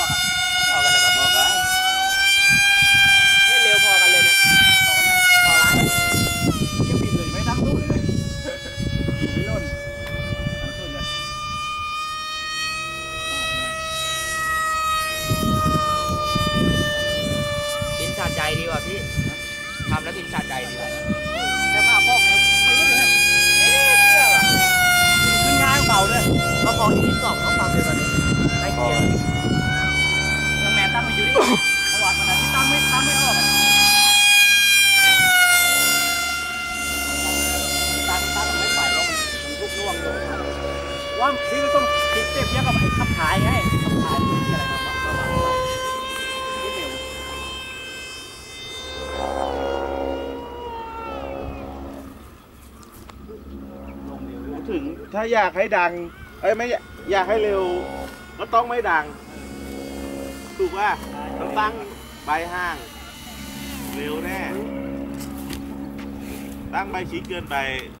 อกัพอกันเลยปะพอกันนี่เร็วพอกันเลยเนี่ยพอไหมพอกันยังปิเลยไม่ทั้งตู้เลยไม่ล่นทั้งตู้เลยกินสะใจดีว่ะพี่ทำแล้วกินสะใจดีว่ะแค่ผ้าพอกเนี่ยไม่าเยไม่ไเชื่อว่ะขึ้นงายเป่าเลยมาพอที่สองต้าฟังเลยตอนนี้ได้เกียร์ ว่าพี่ก็ต้องติดเจ็บเยอะกับไอ้ขับถ่ายไงขับถ่ายอะไรครับถึงถ้าอยากให้ดัง เอ้ยไม่อยากให้เร็ว ก็ต้องไม่ดัง ถูกป่ะต้องตั้งใบห้าง เร็วแน่ ตั้งใบชี้เกินไป